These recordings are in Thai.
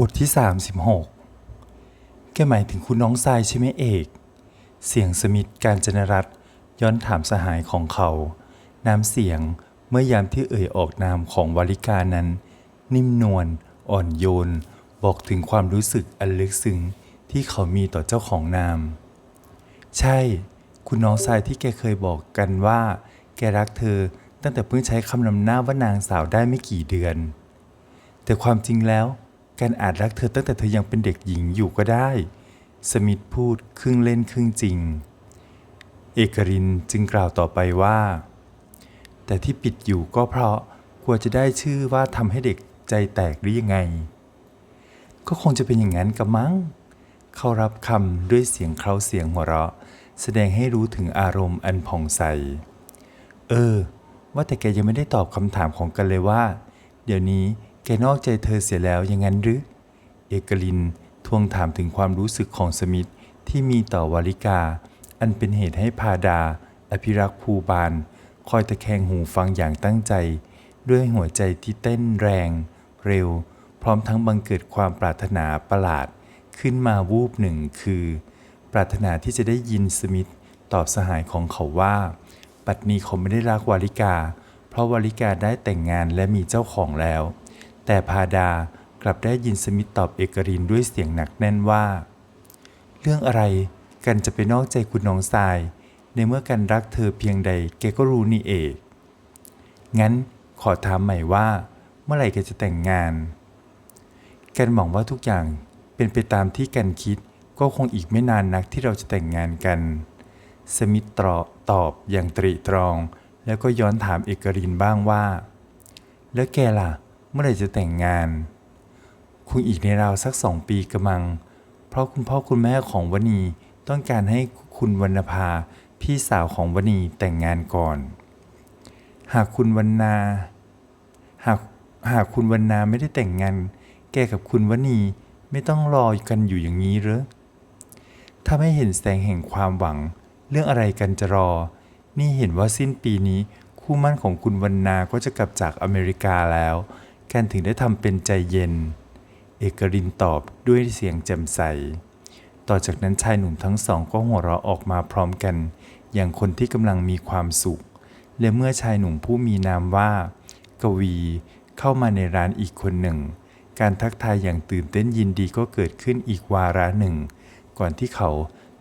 บทที่ 36 แกหมายถึงคุณน้องทรายใช่ไหมเอก เสียงสมิธการจนรัตย้อนถามสหายของเขา น้ำเสียงเมื่อยามที่เอ่ยออกนามของวลิกานั้น นิ่มนวลอ่อนโยน บอกถึงความรู้สึกอันลึกซึ้งที่เขามีต่อเจ้าของนาม ใช่ คุณน้องทรายที่แกเคยบอกกันว่า แกรักเธอตั้งแต่เพิ่งใช้คำนำหน้าว่านางสาวได้ไม่กี่เดือน แต่ความจริงแล้ว การอาจรักเธอตั้งแต่เธอยังเป็นเด็กหญิงอยู่ก็ได้ สมิธพูดครึ่งเล่นครึ่งจริง เอกรินจึงกล่าวต่อไปว่า แต่ที่ปิดอยู่ก็เพราะกลัวจะได้ชื่อว่าทำให้เด็กใจแตกหรือยังไง ก็คงจะเป็นอย่างนั้นกับมั้งเขารับคำด้วยเสียงเคราเสียงหัวเราะ แสดงให้รู้ถึงอารมณ์อันผ่องใส เออ ว่าแต่แกยังไม่ได้ตอบคำถามของกันเลยว่า เดี๋ยวนี้ แกนอกใจเธอเสียแล้วอย่างนั้นหรือ เอกลินทวงถามถึงความรู้สึกของสมิธที่มีต่อวาลิกา อันเป็นเหตุให้พาดา อภิรักษ์ภูบาล คอยตะแคงหูฟังอย่างตั้งใจ ด้วยหัวใจที่เต้นแรง เร็ว พร้อมทั้งบังเกิดความปรารถนาประหลาด ขึ้นมาวูบหนึ่งคือ ปรารถนาที่จะได้ยินสมิธตอบสหายของเขาว่าปัดนี้เขาไม่ได้รักวาลิกา เพราะวาลิกาได้แต่งงานและมีเจ้าของแล้ว แต่พาดากลับได้ยินสมิธตอบเอกรินด้วยเสียงหนักแน่นว่า เรื่องอะไรกันจะไปนอกใจคุณน้องทราย ในเมื่อกันรักเธอเพียงใดแกก็รู้นี่เอกงั้นขอถามใหม่ว่า เมื่อไหร่แกจะแต่งงาน กันหวังว่าทุกอย่างเป็นไปตามที่กันคิดก็คงอีกไม่นานนักที่เราจะแต่งงานกัน สมิธตรอตอบอย่างตรีตรอง แล้วก็ย้อนถามเอกรินบ้างว่า แล้วแกล่ะ เมื่อไหร่จะแต่งงาน คงอีกในราวสักสองปีกระมัง เพราะคุณพ่อคุณแม่ของวณีต้องการให้คุณวรรณภาพี่สาวของวณีแต่งงานก่อน หากคุณวรรณาหากหากคุณวรรณาไม่ได้แต่งงาน แกกับคุณวณีไม่ต้องรอกันอยู่อย่างนี้หรือถ้าไม่เห็นแสงแห่งความหวัง เรื่องอะไรกันจะรอ นี่เห็นว่าสิ้นปีนี้คู่มั่นของคุณวรรณาก็จะกลับจากอเมริกาแล้ว กันถึงได้ทำเป็นใจเย็น เอกรินตอบด้วยเสียงแจ่มใส ต่อจากนั้นชายหนุ่มทั้งสองก็หัวเราะออกมาพร้อมกัน อย่างคนที่กำลังมีความสุข และเมื่อชายหนุ่มผู้มีนามว่า กวีเข้ามาในร้านอีกคนหนึ่ง การทักทายอย่างตื่นเต้นยินดีก็เกิดขึ้นอีกวาระหนึ่ง ก่อนที่เขา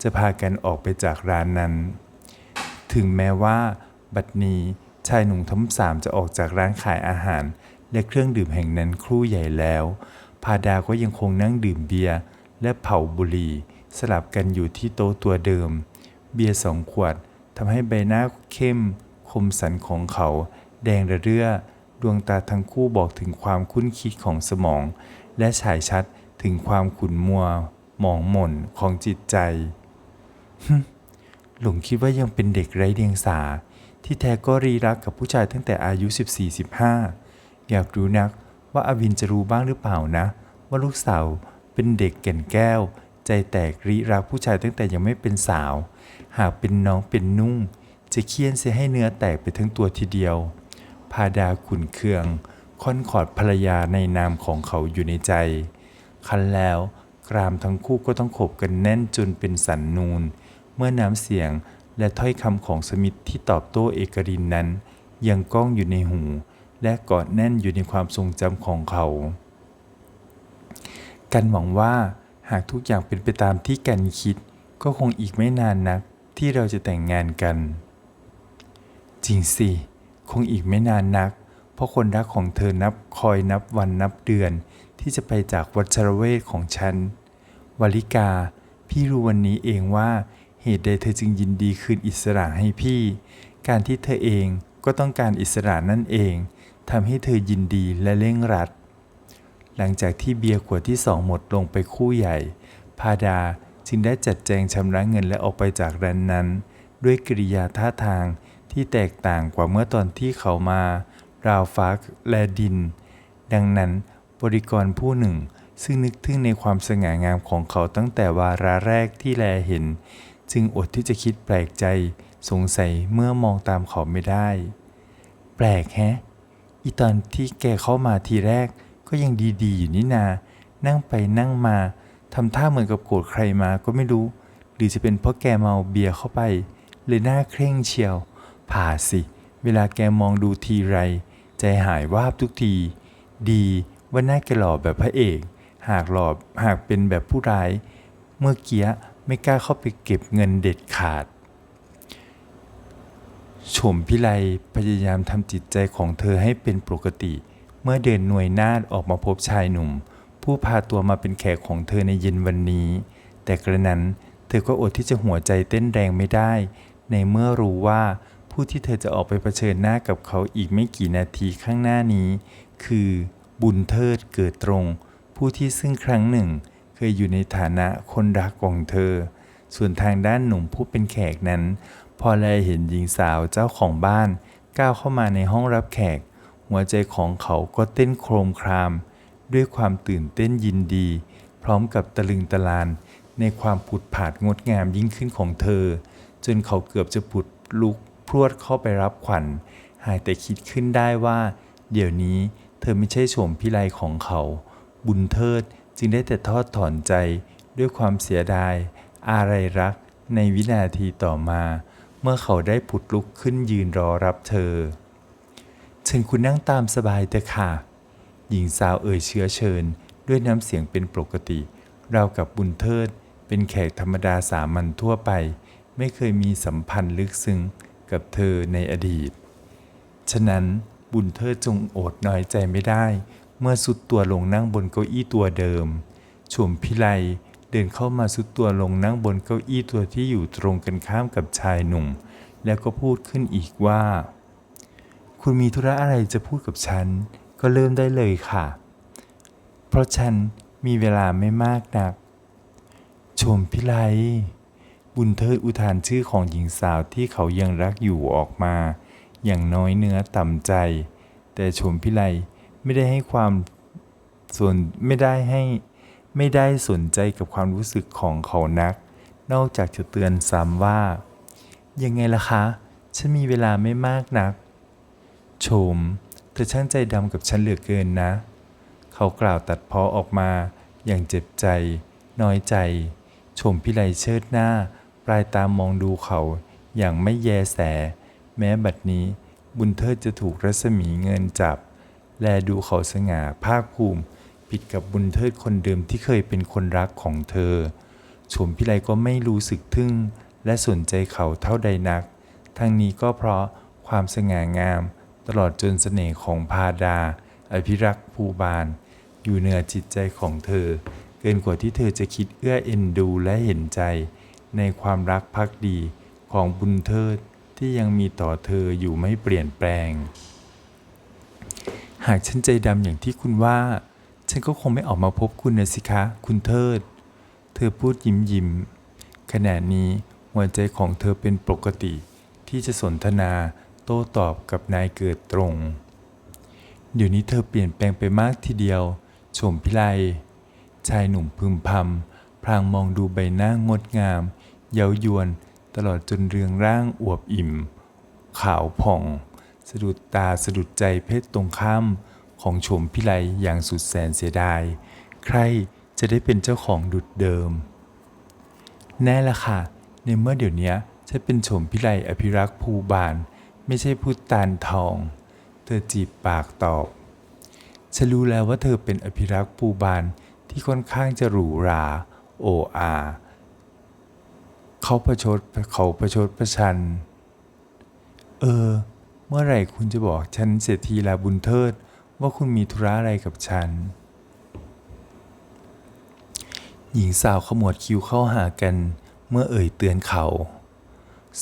จะพากันออกไปจากร้านนั้น ถึงแม้ว่า บัดนี้ชายหนุ่มทั้งสามจะออกจากร้านขายอาหาร และเครื่องดื่มแห่งนั้นครู่ใหญ่แล้ว พาดาก็ยังคงนั่งดื่มเบียร์และเผาบุหรี่ สลับกันอยู่ที่โต๊ะตัวเดิม เบียร์สองขวดทำให้ใบหน้าเข้ม คมสันของเขา แดงระเรื่อ ดวงตาทั้งคู่บอกถึงความคุ้นคิดของสมอง และฉายชัดถึงความขุ่นมัว หมองหม่นของจิตใจหลงคิดว่ายังเป็นเด็กไร้เดียงสา ที่แท้ก็รีรักกับผู้ชายตั้งแต่อายุ 14-15 อยากรู้นักว่าอาวินจะรู้บ้างหรือเปล่านะ ว่าลูกสาวเป็นเด็กแก่นแก้ว ใจแตกรีรักผู้ชายตั้งแต่ยังไม่เป็นสาว หากเป็นน้องเป็นนุ่ง จะเคี่ยนเสียให้เนื้อแตกไปทั้งตัวทีเดียว พาดาขุนเคืองค่อนขอดภรรยาในนามของเขาอยู่ในใจ คันแล้วกรามทั้งคู่ก็ต้องขบกันแน่นจนเป็นสันนูน เมื่อน้ำเสียงและถ้อยคำของสมิธที่ตอบโต้เอกรินนั้น ยังก้องอยู่ในหู และกาะแน่นอยู่ในความทรงจำของเขา กันหวังว่าหากทุกอย่างเป็นไปตามที่กันคิด ก็คงอีกไม่นานนักที่เราจะแต่งงานกัน จริงสิ คงอีกไม่นานนัก เพราะคนรักของเธอนับคอยนับวันนับเดือน ที่จะไปจากวัชรเวทของฉัน วลิกา พี่รู้วันนี้เองว่าเหตุใดเธอจึงยินดีคืนอิสระให้พี่ การที่เธอเองก็ต้องการอิสระนั่นเอง ทำให้เธอยินดีและเร่งรัด หลังจากที่เบียร์ขวดที่สองหมดลงไปคู่ใหญ่ พาดาจึงได้จัดแจงชำระเงินและออกไปจากร้านนั้น ด้วยกริยาท่าทางที่แตกต่างกว่าเมื่อตอนที่เขามา ราวฟ้าและดิน ดังนั้นบริกรผู้หนึ่ง ซึ่งนึกถึงในความสง่างามของเขาตั้งแต่วาระแรกที่แลเห็น จึงอดที่จะคิดแปลกใจสงสัยเมื่อมองตามเขาไม่ได้ แปลกแฮะ อีตอนที่แกเข้ามาทีแรกก็ยังดีๆอยู่นี่นา นั่งไปนั่งมาทำท่าเหมือนกับโกรธใครมาก็ไม่รู้ หรือจะเป็นเพราะแกเมาเบียร์เข้าไป เลยหน้าเคร่งเชียว ผ่าสิ เวลาแกมองดูทีไร ใจหายวาบทุกที ดีว่าหน้าแกหล่อแบบพระเอก หากหล่อหากเป็นแบบผู้ร้าย เมื่อกี้ไม่กล้าเข้าไปเก็บเงินเด็ดขาด ชมพิไลพยายามทำจิตใจของเธอให้เป็นปกติ เมื่อเดินหน่วยนาดออกมาพบชายหนุ่ม ผู้พาตัวมาเป็นแขกของเธอในเย็นวันนี้ แต่กระนั้นเธอก็อดที่จะหัวใจเต้นแรงไม่ได้ ในเมื่อรู้ว่าผู้ที่เธอจะออกไปเผชิญหน้ากับเขาอีกไม่กี่นาทีข้างหน้านี้ คือบุญเทิดเกิดตรง ผู้ที่ซึ่งครั้งหนึ่ง เคยอยู่ในฐานะคนรักของเธอ ส่วนทางด้านหนุ่มผู้เป็นแขกนั้น พอแลเห็นหญิงสาวเจ้าของบ้าน ก้าวเข้ามาในห้องรับแขก หัวใจของเขาก็เต้นโครมคราม ด้วยความตื่นเต้นยินดี พร้อมกับตะลึงตะลาน ในความผุดผาดงดงามยิ่งขึ้นของเธอ จนเขาเกือบจะผุดลุกพรวดเข้าไปรับขวัญ หายแต่คิดขึ้นได้ว่า เดี๋ยวนี้เธอไม่ใช่โฉมพิไลของเขา บุญเทิดจึงได้แต่ทอดถอนใจด้วยความเสียดาย อะไรรัก ในวินาทีต่อมา เมื่อเขาได้ผุดลุกขึ้นยืนรอรับเธอ เชิญคุณนั่งตามสบายเถอะค่ะ หญิงสาวเอ่ยเชื้อเชิญ ด้วยน้ำเสียงเป็นปกติราวกับบุญเทิด เป็นแขกธรรมดาสามัญทั่วไป ไม่เคยมีสัมพันธ์ลึกซึ้งกับเธอในอดีต ฉะนั้นบุญเทิดจงโอดน้อยใจไม่ได้ เมื่อสุดตัวลงนั่งบนเก้าอี้ตัวเดิมชมพิไล เดินเข้ามาสุดตัวลงนั่งบนเก้าอี้ตัวที่อยู่ตรงกันข้ามกับชายหนุ่ม แล้วก็พูดขึ้นอีกว่า คุณมีธุระอะไรจะพูดกับฉัน ก็เริ่มได้เลยค่ะ เพราะฉันมีเวลาไม่มากนัก ชมพิไลบุญเทิดอุทานชื่อของหญิงสาวที่เขายังรักอยู่ออกมา อย่างน้อยเนื้อต่ำใจ แต่ชมพิไลไม่ได้ให้ความส่วนไม่ได้ให้ ไม่ได้สนใจกับความรู้สึกของเขานัก นอกจากจะเตือนซ้ำว่า ยังไงล่ะคะ ฉันมีเวลาไม่มากนัก โฉมเธอช่างใจดำกับฉันเหลือเกินนะ เขากล่าวตัดพ้อออกมา อย่างเจ็บใจ น้อยใจ โฉมพิไลเชิดหน้า ปลายตามมองดูเขาอย่างไม่แยแส แม้บัดนี้บุญเทิดจะถูกรัศมีเงินจับ แลดูเขาสง่าภาคภูมิ ผิดกับบุญเทิดคนเดิมที่เคยเป็นคนรักของเธอโฉมพิไลก็ไม่รู้สึกทึ่ง และสนใจเขาเท่าใดนัก ทั้งนี้ก็เพราะความสง่างาม ตลอดจนเสน่ห์ของพาดา อภิรักษ์ภูบาล อยู่เหนือจิตใจของเธอ เกินกว่าที่เธอจะคิดเอื้อเอ็นดูและเห็นใจ ในความรักภักดีของบุญเทิดที่ยังมีต่อเธออยู่ไม่เปลี่ยนแปลง หากฉันใจดำอย่างที่คุณว่า ฉันก็คงไม่ออกมาพบคุณนะสิคะ คุณเทิด เธอพูดยิ้มยิ้มขณะนี้หัวใจของเธอเป็นปกติ ที่จะสนทนาโต้ตอบกับนายเกิดตรง เดี๋ยวนี้เธอเปลี่ยนแปลงไปมากทีเดียวชมพิไลชายหนุ่มพึมพำพลางมองดูใบหน้างดงาม เย้ายวนตลอดจนเรืองร่างอวบอิ่ม ขาวผ่อง สะดุดตาสะดุดใจเพศตรงข้าม ของชมพิไลอย่างสุดแสนเสียดาย ใครจะได้เป็นเจ้าของดุดเดิม แน่ละค่ะ ในเมื่อเดี๋ยวนี้ฉันเป็นชมพิไลอภิรักษ์ภูบาน ไม่ใช่พุทตานทอง เธอจีบปากตอบ ฉันรู้แล้วว่าเธอเป็นอภิรักษ์ภูบานที่ค่อนข้างจะหรูหรา โออาเขาประชดเขาประชดประชัน เออ เมื่อไหร่คุณจะบอกฉันเสียทีละบุญเทิด ว่าคุณมีธุระอะไรกับฉัน หญิงสาวขมวดคิ้วเข้าหากันเมื่อเอ่ยเตือนเขา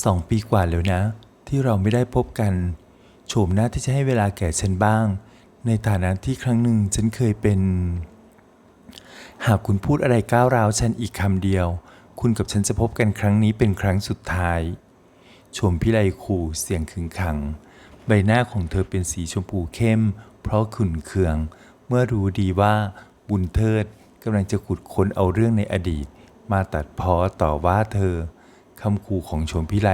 สองปีกว่าแล้วนะ ที่เราไม่ได้พบกัน โฉมหน้าที่จะให้เวลาแก่ฉันบ้าง ในฐานะที่ครั้งหนึ่งฉันเคยเป็น หากคุณพูดอะไรก้าวร้าวฉันอีกคำเดียว คุณกับฉันจะพบกันครั้งนี้เป็นครั้งสุดท้ายชมพิไลขู่เสียงขึงขัง ใบหน้าของเธอเป็นสีชมพูเข้ม เพราะขุนเคือง เมื่อรู้ดีว่าบุญเทิดกำลังจะขุดค้นเอาเรื่องในอดีต มาตัดพ้อต่อว่าเธอคำขู่ของชมพิไล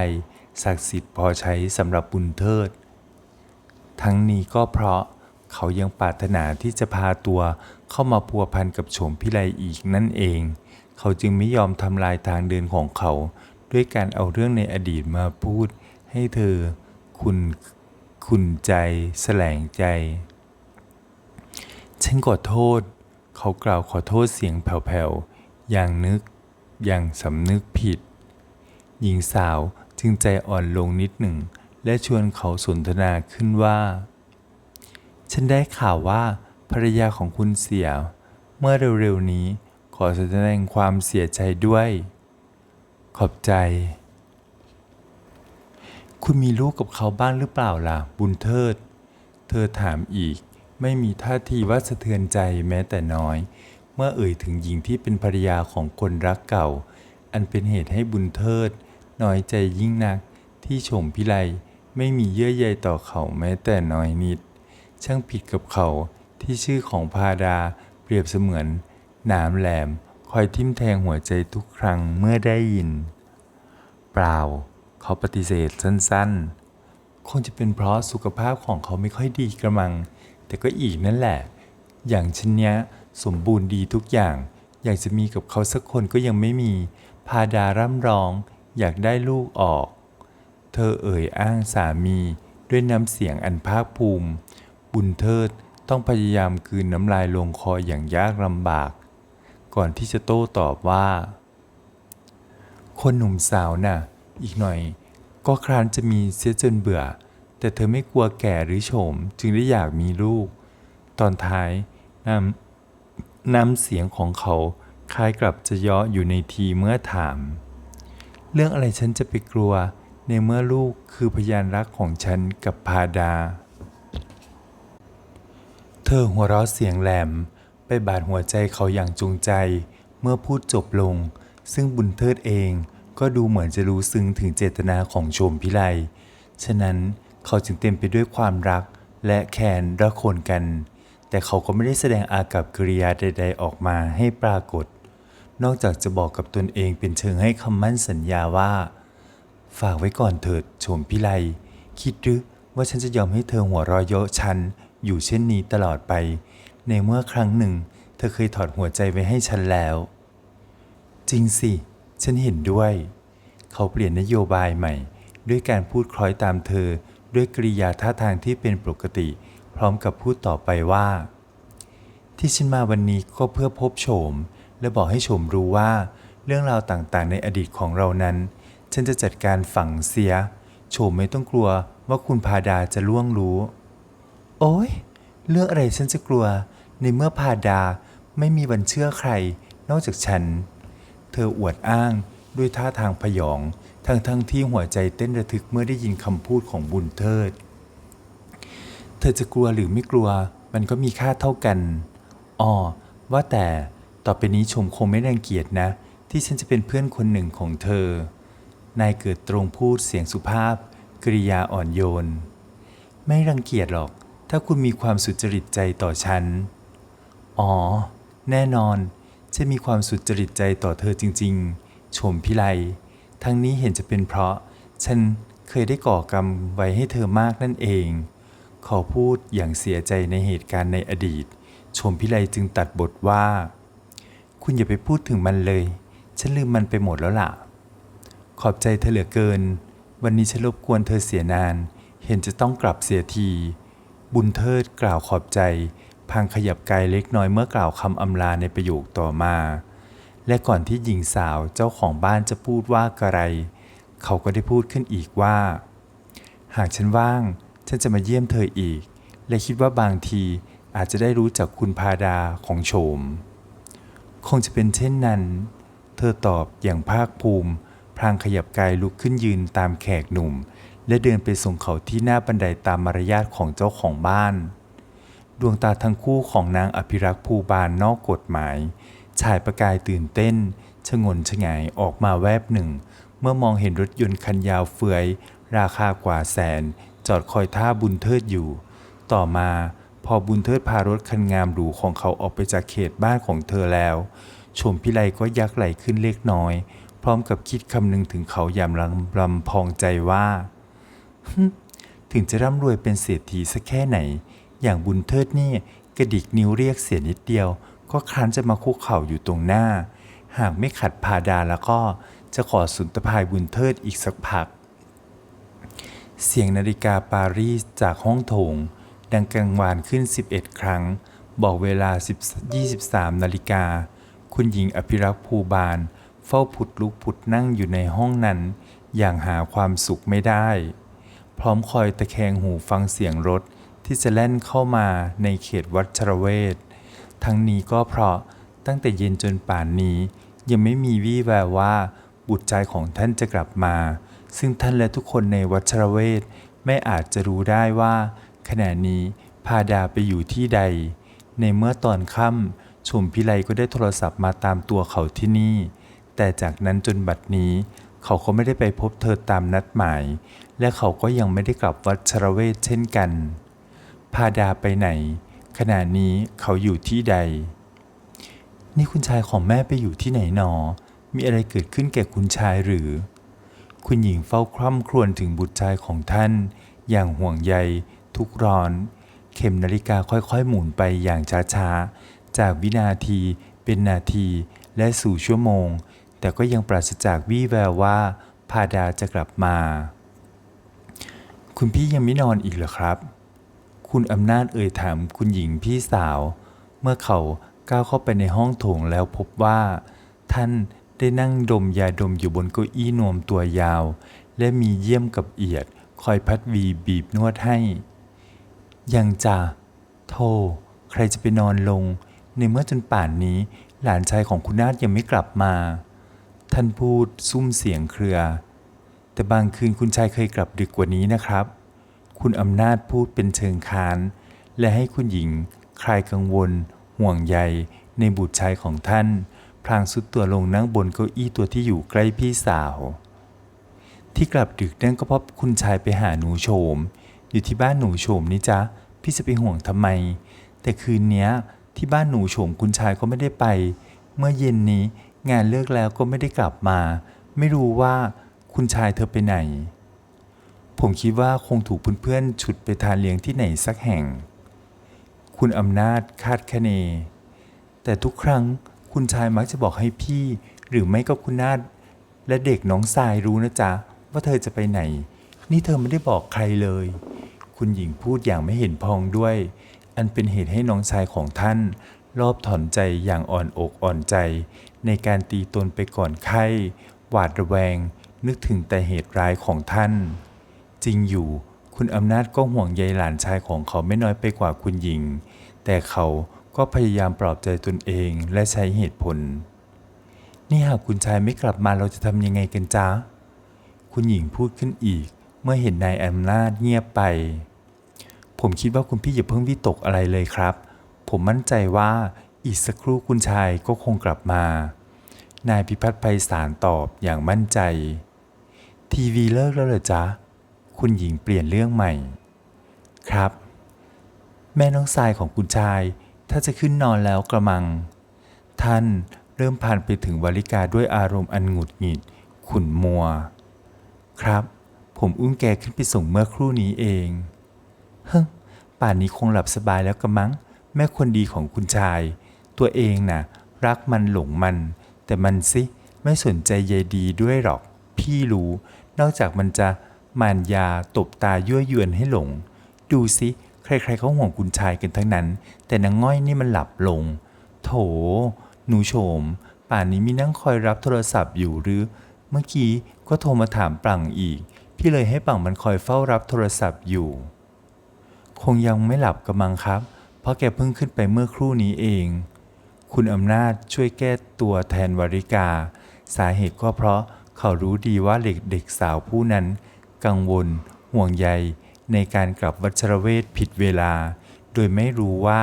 ศักดิ์สิทธิ์พอใช้สำหรับบุญเทิด ทั้งนี้ก็เพราะเขายังปรารถนาที่จะพาตัวเข้ามาพัวพันกับโฉมพิไลอีกนั่นเอง เขาจึงไม่ยอมทำลายทางเดินของเขา ด้วยการเอาเรื่องในอดีตมาพูดให้เธอคุณขุนใจ แสลงใจ ฉันขอโทษ เขากล่าวขอโทษเสียงแผ่วๆ อย่างนึก อย่างสำนึกผิด หญิงสาวจึงใจอ่อนลงนิดหนึ่ง และชวนเขาสนทนาขึ้นว่า ฉันได้ข่าวว่าภรรยาของคุณเสีย เมื่อเร็วๆนี้ขอแสดงความเสียใจด้วย ขอบใจ คุณมีลูกกับเขาบ้างหรือเปล่าล่ะ บุญเทิด เธอถามอีก ไม่มีท่าทีว่าสะเทือนใจแม้แต่น้อย เมื่อเอ่ยถึงหญิงที่เป็นภรรยาของคนรักเก่า อันเป็นเหตุให้บุญเทิด น้อยใจยิ่งนัก ที่ชมพิไลไม่มีเยื่อใยต่อเขาแม้แต่น้อยนิด ช่างผิดกับเขาที่ชื่อของพาดาเปรียบเสมือนหนามแหลมคอยทิ่มแทงหัวใจทุกครั้งเมื่อได้ยิน เปล่า เขาปฏิเสธสั้นๆ คงจะเป็นเพราะสุขภาพของเขาไม่ค่อยดีกระมัง แต่ก็อีกนั่นแหละ อย่างฉันเนี้ยสมบูรณ์ดีทุกอย่าง อยากจะมีกับเขาสักคนก็ยังไม่มี พาดาร่ำร้อง อยากได้ลูกออก เธอเอ่ยอ้างสามีด้วยน้ำเสียงอันภาคภูมิ บุญเทิดต้องพยายามกลืนน้ำลายลงคออย่างยากลำบาก ก่อนที่จะโต้ตอบว่า คนหนุ่มสาวน่ะ อีกหน่อย ก็ครานจะมีเสียจนเบื่อ แต่เธอไม่กลัวแก่หรือโฉมจึงได้อยากมีลูก ตอนท้ายนำนำเสียงของเขาคล้ายกลับจะเยาะอยู่ในทีเมื่อถาม เรื่องอะไรฉันจะไปกลัว ในเมื่อลูกคือพยานรักของฉันกับพาดา เธอหัวเราะเสียงแหลม ไปบาดหัวใจเขาอย่างจงใจ เมื่อพูดจบลง ซึ่งบุญเทิดเองก็ดูเหมือนจะรู้ซึ้งถึงเจตนาของโชมพิไลฉะนั้น เขาจึงเต็มไปด้วยความรักและแค้นระคนกัน แต่เขาก็ไม่ได้แสดงอากับกิริยาใด ๆ ออกมาให้ปรากฏ นอกจากจะบอกกับตนเองเป็นเชิงให้คำมั่นสัญญาว่า ฝากไว้ก่อนเถิดโฉมพิไลคิดหรือว่าฉันจะยอมให้เธอหัวเรอยเยาะฉันอยู่เช่นนี้ตลอดไป ในเมื่อครั้งหนึ่ง เธอเคยถอดหัวใจไว้ให้ฉันแล้ว จริงสิ ฉันเห็นด้วย เขาเปลี่ยนนโยบายใหม่ ด้วยการพูดคล้อยตามเธอ ด้วยกริยาท่าทางที่เป็นปกติ พร้อมกับพูดต่อไปว่า ที่ฉันมาวันนี้ก็เพื่อพบโฉม และบอกให้โฉมรู้ว่า เรื่องราวต่างๆ ในอดีตของเรานั้น ฉันจะจัดการฝังเสีย โฉมไม่ต้องกลัวว่าคุณพาดาจะล่วงรู้ โอ้ยเรื่องอะไรฉันจะกลัว ในเมื่อพาดาไม่มีวันเชื่อใคร นอกจากฉัน เธออวดอ้าง ด้วยท่าทางพยอง ทั้งๆทที่หัวใจเต้นระทึกเมื่อได้ยินคำพูดของบุญเทิด เธอจะกลัวหรือไม่กลัว มันก็มีค่าเท่ากันอ๋อว่าแต่ต่อไปนี้ชมคงไม่รังเกียจนะ ที่ฉันจะเป็นเพื่อนคนหนึ่งของเธอ นายเกิดตรงพูดเสียงสุภาพ กริยาอ่อนโยน ไม่รังเกียจหรอก ถ้าคุณมีความสุจริตใจต่อฉัน อ๋อ แน่นอน ฉันมีความสุจริตใจต่อเธอจริง ๆ ชมพิไลทั้งนี้เห็นจะเป็นเพราะ ฉันเคยได้ก่อกรรมไว้ให้เธอมากนั่นเอง ขอพูดอย่างเสียใจในเหตุการณ์ในอดีตชมพิไลจึงตัดบทว่า คุณอย่าไปพูดถึงมันเลย ฉันลืมมันไปหมดแล้วล่ะ ขอบใจเธอเหลือเกิน วันนี้ฉันรบกวนเธอเสียนาน เห็นจะต้องกลับเสียที บุญเทิดกล่าวขอบใจพางขยับกายเล็กน้อยเมื่อกล่าวคำอำลาในประโยคต่อมา และก่อนที่หญิงสาวเจ้าของบ้านจะพูดว่ากระไร เขาก็ได้พูดขึ้นอีกว่า หากฉันว่าง ฉันจะมาเยี่ยมเธออีก และคิดว่าบางทีอาจจะได้รู้จักคุณพาดาของโฉม คงจะเป็นเช่นนั้น เธอตอบอย่างภาคภูมิ พลางขยับกายลุกขึ้นยืนตามแขกหนุ่ม และเดินไปส่งเขาที่หน้าบันไดตามมารยาทของเจ้าของบ้าน ดวงตาทั้งคู่ของนางอภิรักษ์ภูบาลนอกกฎหมาย ฉายประกายตื่นเต้นชงนชงายออกมาแวบหนึ่ง เมื่อมองเห็นรถยนต์คันยาวเฟือย ราคากว่าแสน จอดคอยท่าบุญเทิดอยู่ ต่อมาพอบุญเทิดพารถคันงามหรูของเขาออกไปจากเขตบ้านของเธอแล้ว ชมพิไลก็ยักไหลขึ้นเล็กน้อย พร้อมกับคิดคำนึงถึงเขาอย่ามลำลำพองใจว่า ถึงจะร่ำรวยเป็นเศรษฐีสักแค่ไหน อย่างบุญเทิดนี่กระดิกนิ้วเรียกเสียนิดเดียว ก็ครั้นจะมาคุกเข่าอยู่ตรงหน้า หากไม่ขัดพาดาแล้วก็จะขอสุนทภายบุญเทิดอีกสักพัก เสียงนาฬิกาปารีสจากห้องโถง ดังกังวานขึ้น 11 ครั้ง บอกเวลา 23 นาฬิกา คุณหญิงอภิรักษ์ภูบาล เฝ้าผุดลุกผุดนั่งอยู่ในห้องนั้น อย่างหาความสุขไม่ได้ พร้อมคอยตะแคงหูฟังเสียงรถที่จะแล่นเข้ามาในเขตวัดชรเวท ทั้งนี้ก็เพราะตั้งแต่เย็นจนป่านนี้ ยังไม่มีวี่แววว่า บุตรใจของท่านจะกลับมา ซึ่งท่านและทุกคนในวัชรเวทไม่อาจจะรู้ได้ว่า ขณะนี้พาดาไปอยู่ที่ใด ในเมื่อตอนค่ำชมพิไลก็ได้โทรศัพท์มาตามตัวเขาที่นี่ แต่จากนั้นจนบัดนี้ เขาก็ไม่ได้ไปพบเธอตามนัดหมาย และเขาก็ยังไม่ได้กลับวัชรเวทเช่นกัน พาดาไปไหน ขณะนี้เขาอยู่ที่ใด นี่คุณชายของแม่ไปอยู่ที่ไหนหนอ มีอะไรเกิดขึ้นแก่คุณชายหรือ คุณหญิงเฝ้าคร่ำครวญถึงบุตรชายของท่าน อย่างห่วงใย ทุกร้อน เข็มนาฬิกาค่อยๆหมุนไปอย่างช้าๆ จากวินาทีเป็นนาทีและสู่ชั่วโมง แต่ก็ยังปราศจากวี่แววว่าพาดาจะกลับมา คุณพี่ยังไม่นอนอีกเหรอครับ คุณอำนาจเอ่ยถามคุณหญิงพี่สาว เมื่อเขาก้าวเข้าไปในห้องโถงแล้วพบว่า ท่านได้นั่งดมยาดมอยู่บนเก้าอี้นวมตัวยาว และมีเยี่ยมกับเอียด คอยพัดวีบีบนวดให้ ยังจะโทใครจะไปนอนลง ในเมื่อจนป่านนี้ หลานชายของคุณนาฏยังไม่กลับมา ท่านพูดซุ้มเสียงเครือ แต่บางคืนคุณชายเคยกลับดึกกว่านี้นะครับ คุณอำนาจพูดเป็นเชิงค้าน และให้คุณหญิงคลายกังวล ห่วงใย ในบุตรชายของท่าน พลางสุดตัวลงนั่งบนเก้าอี้ตัวที่อยู่ใกล้พี่สาว ที่กลับดึกนั่นก็เพราะคุณชายไปหาหนูโฉม อยู่ที่บ้านหนูโฉมนี่จ๊ะ พี่จะไปห่วงทำไม แต่คืนนี้ที่บ้านหนูโฉมคุณชายก็ไม่ได้ไป เมื่อเย็นนี้งานเลิกแล้วก็ไม่ได้กลับมา ไม่รู้ว่าคุณชายเธอไปไหน ผมคิดว่าคงถูกเพื่อนๆฉุดไปทานเลี้ยงที่ไหนสักแห่ง คุณอำนาจคาดคะเน แต่ทุกครั้งคุณชายมักจะบอกให้พี่ หรือไม่ก็คุณนาฏและเด็กน้องทรายรู้นะจ๊ะ ว่าเธอจะไปไหน นี่เธอไม่ได้บอกใครเลย คุณหญิงพูดอย่างไม่เห็นพองด้วย อันเป็นเหตุให้น้องชายของท่าน รอบถอนใจอย่างอ่อนอกอ่อนใจ ในการตีตนไปก่อนไข้ หวาดระแวง นึกถึงแต่เหตุร้ายของท่าน จริงอยู่ คุณอำนาจก็ห่วงใยหลานชายของเขาไม่น้อยไปกว่าคุณหญิง แต่เขาก็พยายามปลอบใจตนเองและใช้เหตุผล นี่หากคุณชายไม่กลับมาเราจะทำยังไงกันจ๊ะ คุณหญิงพูดขึ้นอีก เมื่อเห็นนายอำนาจเงียบไป ผมคิดว่าคุณพี่อย่าเพิ่งวิตกอะไรเลยครับ ผมมั่นใจว่าอีกสักครู่คุณชายก็คงกลับมา นายพิพัฒน์ไพศาลตอบอย่างมั่นใจ ทีวีเลิกแล้วเหรอจ๊ะ คุณหญิงเปลี่ยนเรื่องใหม่ ครับ แม่น้องทรายของคุณชาย ถ้าจะขึ้นนอนแล้วกระมัง ท่านเริ่มผ่านไปถึงวาลิกาด้วยอารมณ์อันหงุดหงิด ขุ่นมัว ครับ ผมอุ้มแกขึ้นไปส่งเมื่อครู่นี้เองเฮ้ป่านนี้คงหลับสบายแล้วกระมัง แม่คนดีของคุณชาย ตัวเองน่ะ รักมันหลงมัน แต่มันสิไม่สนใจใยดีด้วยหรอก พี่รู้ นอกจากมันจะ มานยาตบตายั่วยวนให้หลง ดูสิ ใครๆเขาห่วงคุณชายกันทั้งนั้น แต่นางง่อยนี่มันหลับลง โถ หนูโฉม ป่านนี้มีนั่งคอยรับโทรศัพท์อยู่หรือ เมื่อกี้ก็โทรมาถามปังอีก พี่เลยให้ปังมันคอยเฝ้ารับโทรศัพท์อยู่ คงยังไม่หลับกระมังครับ เพราะแกเพิ่งขึ้นไปเมื่อครู่นี้เอง คุณอำนาจช่วยแก้ตัวแทนวริกา สาเหตุก็เพราะเขารู้ดีว่าเด็กเด็กสาวผู้นั้น กังวล ห่วงใย ในการกลับวัชรเวทผิดเวลา โดยไม่รู้ว่า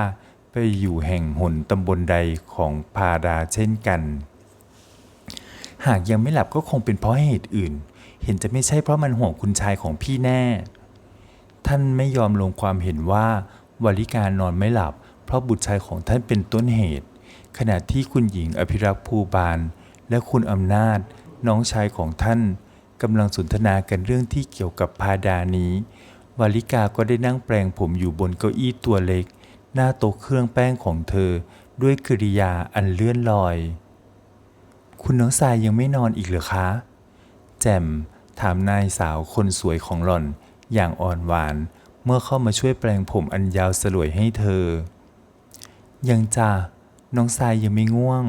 ไปอยู่แห่งหนตำบลใดของพาดาเช่นกัน หากยังไม่หลับก็คงเป็นเพราะเหตุอื่น เห็นจะไม่ใช่เพราะมันห่วงคุณชายของพี่แน่ ท่านไม่ยอมลงความเห็นว่าวลิการนอนไม่หลับ เพราะบุตรชายของท่านเป็นต้นเหตุ ขณะที่คุณหญิงอภิรักษ์ภูบาล และคุณอำนาจ น้องชายของท่าน กำลังสนทนากันเรื่องที่เกี่ยวกับพาดานี้วลิกาก็ได้นั่งแปลงผมอยู่บนเก้าอี้ตัวเล็ก หน้าโต๊ะเครื่องแป้งของเธอ ด้วยกริยาอันเลื่อนลอย คุณน้องทรายยังไม่นอนอีกเหรอคะ แจ่มถามนายสาวคนสวยของหล่อน อย่างอ่อนหวาน เมื่อเข้ามาช่วยแปลงผมอันยาวสลวยให้เธอ ยังจ้าน้องทรายยังไม่ง่วง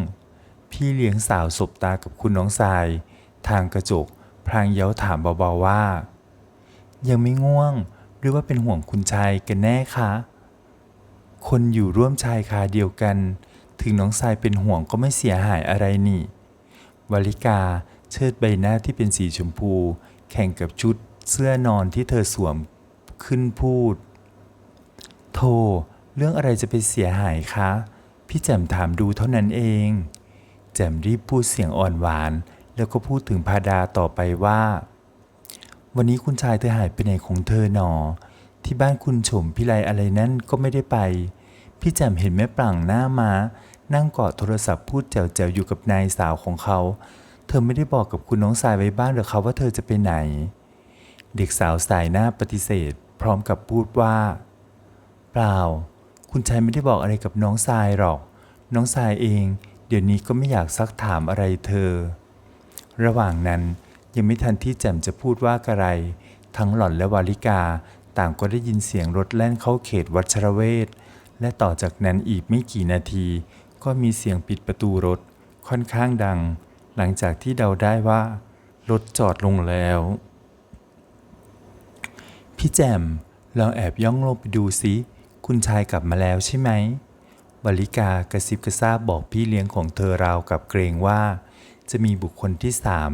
พี่เลี้ยงสาวสบตากับคุณน้องทราย ทางกระจก พลางเย้าถามเบาๆว่า ยังไม่ง่วงหรือว่าเป็นห่วงคุณชายกันแน่คะ คนอยู่ร่วมชายคาเดียวกัน ถึงน้องทรายเป็นห่วงก็ไม่เสียหายอะไรนี่ วลิกาเชิดใบหน้าที่เป็นสีชมพู แข่งกับชุดเสื้อนอนที่เธอสวมขึ้นพูดโธ่เรื่องอะไรจะไปเสียหายคะ พี่แจ่มถามดูเท่านั้นเอง แจ่มรีบพูดเสียงอ่อนหวาน แล้วก็พูดถึงพาดาต่อไปว่า วันนี้คุณชายเธอหายไปไหนของเธอหนอ ที่บ้านคุณชมพิไลอะไรนั่นก็ไม่ได้ไป พี่แจ่มเห็นแม่ปลังหน้ามา นั่งกอดโทรศัพท์พูดแจ๋วๆอยู่กับนายสาวของเขา เธอไม่ได้บอกกับคุณน้องสายไว้บ้างหรือคะว่าเธอจะไปไหน เด็กสาวสายหน้าปฏิเสธ พร้อมกับพูดว่า เปล่า คุณชายไม่ได้บอกอะไรกับน้องทรายหรอก น้องทรายเอง เดี๋ยวนี้ก็ไม่อยากซักถามอะไรเธอ ระหว่างนั้นยังไม่ทันที่แจ่มจะพูดว่ากระไร ทั้งหล่อนและวาลิกาต่างก็ได้ยินเสียงรถแล่นเข้าเขตวัชรเวทและต่อจากนั้นอีกไม่กี่นาที ก็มีเสียงปิดประตูรถค่อนข้างดัง หลังจากที่เดาได้ว่า รถจอดลงแล้ว พี่แจมลองแอบย่องลงไปดูสิคุณชายกลับมาแล้วใช่ไหมวลิกากระซิบกระซาบบอกพี่เลี้ยงของเธอราวกับเกรงว่า จะมีบุคคลที่สาม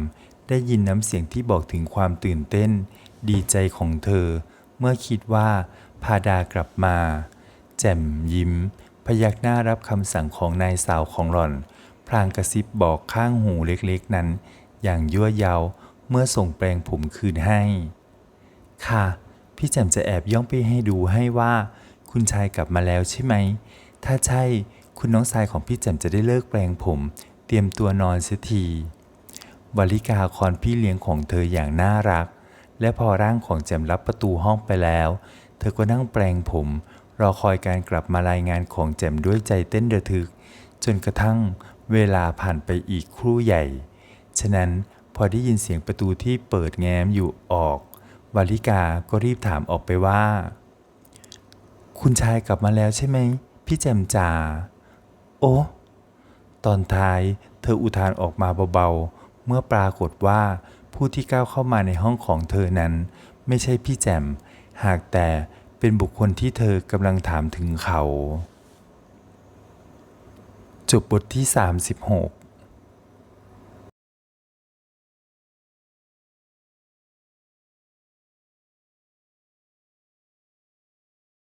ได้ยินน้ำเสียงที่บอกถึงความตื่นเต้น ดีใจของเธอ เมื่อคิดว่าพาดากลับมา แจ่มยิ้ม พยักหน้ารับคำสั่งของนายสาวของหล่อน พลางกระซิบบอกข้างหูเล็กๆนั้น อย่างยั่วเยาเมื่อส่งแปลงผมคืนให้ ค่ะ พี่แจ่มจะแอบย่องไปให้ดูให้ว่า คุณชายกลับมาแล้วใช่ไหม ถ้าใช่คุณน้องชายของพี่แจ่มจะได้เลิกแปลงผม เตรียมตัวนอนเสียทีวลิกาคอนพี่เลี้ยงของเธออย่างน่ารัก และพอร่างของแจ่มรับประตูห้องไปแล้ว เธอก็นั่งแปลงผม รอคอยการกลับมารายงานของแจ่มด้วยใจเต้นระทึก จนกระทั่งเวลาผ่านไปอีกครู่ใหญ่ ฉะนั้นพอได้ยินเสียงประตูที่เปิดแง้มอยู่ออกวาลิกาก็รีบถามออกไปว่า คุณชายกลับมาแล้วใช่ไหม พี่แจมจ่าโอ้ ตอนท้ายเธออุทานออกมาเบาๆ เมื่อปรากฏว่าผู้ที่ก้าวเข้ามาในห้องของเธอนั้น ไม่ใช่พี่แจมหากแต่เป็นบุคคลที่เธอกำลังถามถึงเขา จบบทที่ 36